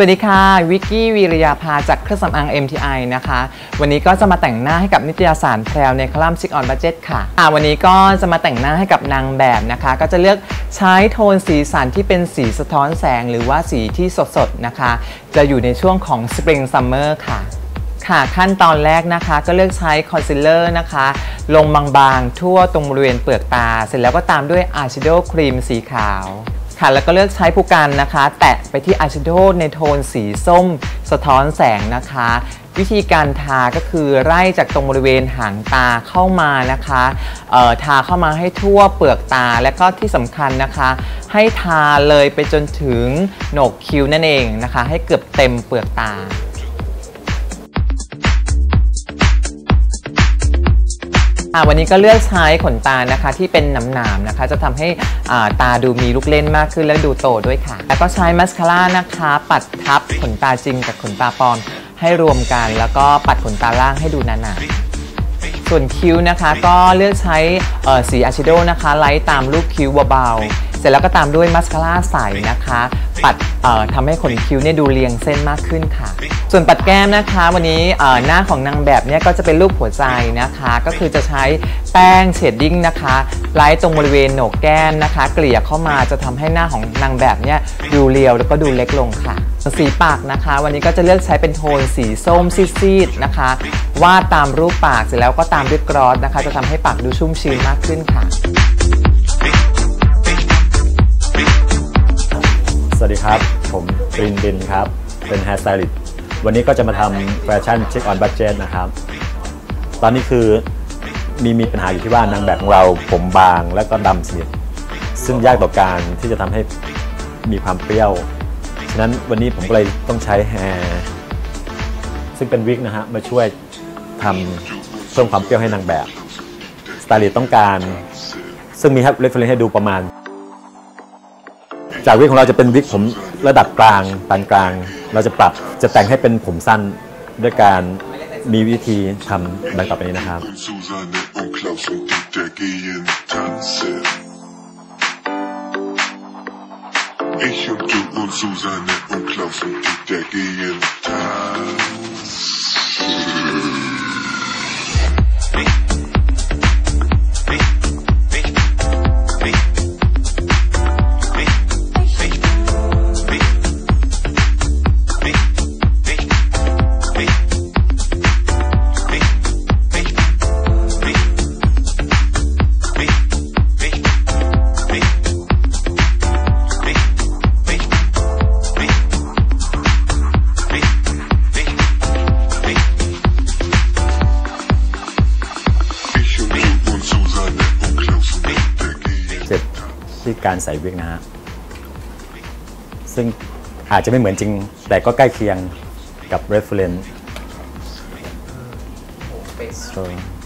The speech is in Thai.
สวัสดีค่ะ วิกกี้วีรยาภาจากเครื่องสำอาง MTI นะคะ วันนี้ก็จะมาแต่งหน้าให้กับนิตยสารแพรวในคอลัมน์ซิกออนบัจเจ็ตค่ะอ่าวันนี้ก็จะมาแต่งหน้าให้กับนางแบบนะคะ ก็จะเลือกใช้โทนสีสันที่เป็นสีสะท้อนแสงหรือว่าสีที่สดๆนะคะ จะอยู่ในช่วงของ Spring Summer ค่ะค่ะขั้นตอนแรกนะคะก็เลือกใช้คอนซีลเลอร์นะคะ ลงบางๆ ทั่วตรงบริเวณเปลือกตา เสร็จแล้วก็ตามด้วยอายแชโดว์ครีมสีขาว ค่ะแล้วก็เลือกใช้ผู้กันนะคะ แตะไปที่อายแชโดว์ในโทนสีส้ม สะท้อนแสงนะคะ วิธีการทาก็คือไล่จากตรงบริเวณหางตาเข้ามานะคะทาเข้ามาให้ทั่วเปลือกตาและก็ที่สำคัญนะคะ ให้ทาเลยไปจนถึงโหนกคิ้วนั่นเองนะคะ ให้เกือบเต็มเปลือกตา วันนี้ก็เลือกใช้ขนตานะคะที่เป็นหนามๆนะคะ จะทำให้ตาดูมีลูกเล่นมากขึ้นและดูโตด้วยค่ะ แล้วก็ใช้มัสคาร่านะคะ ปัดทับขนตาจริงกับขนตาปลอมให้รวมกัน แล้วก็ปัดขนตาล่างให้ดูหนาๆส่วนคิ้วนะคะก็เลือกใช้สีอาชิโดนะคะไล่ตามรูปคิ้วเบาๆเสร็จแล้วก็ตามด้วยมัสคาร่าใสนะคะ ปัด ทำให้ขนคิ้วเนี่ยดูเรียงเส้นมากขึ้นค่ะ ส่วนปัดแก้มนะคะ วันนี้เอ่อหน้าของนางแบบเนี่ยก็จะเป็นรูปหัวใจนะคะ ก็คือจะใช้แป้งเชดดิ้งนะคะไล่ตรงบริเวณโหนกแก้มนะคะ เกลี่ยเข้ามาจะทำให้หน้าของนางแบบเนี่ยดูเรียวแล้วก็ดูเล็กลงค่ะส่วนสีปากนะคะ วันนี้ก็จะเลือกใช้เป็นโทนสีส้มซีดๆนะคะ วาดตามรูปปากเสร็จแล้วก็ตามด้วยกรอสนะคะ จะทำให้ปากดูชุ่มชื้นมากขึ้นค่ะ วัสดีครับ ผมปรินบินครับ เป็นแฮร์สไตลิสต์วันนี้ก็จะมาทำแฟชั่นเช็คออนบัตเจตนะครับ ตอนนี้คือมีมีปัญหาอยู่ที่ว่านางแบบของเราผมบางและก็ดำสนิทซึ่งยากต่อการที่จะทำให้มีความเปรี้ยว ฉะนั้นวันนี้ผมก็เลยต้องใช้แฮร์ซึ่งเป็นวิกนะฮะมาช่วยทำเพิ่มความเปรี้ยวให้นางแบบ สไตลิสต์ต้องการ ซึ่งมีเรฟเฟรนให้ดูประมาณ จากวิกของเราจะเป็นวิกผมระดับกลางปานกลาง เราจะปรับจะแต่งให้เป็นผมสั้นด้วยการมีวิธีทำดังต่อไปนี้นะครับ Susanne und Klaus und Dieter gehen tanzen. Ich und du und Susanne und Klaus und Dieter gehen Tag. ที่การใส่วิกนะฮะซึ่งอาจจะไม่เหมือนจริง แต่ก็ใกล้เคียงกับ reference so Ich und du und Susanne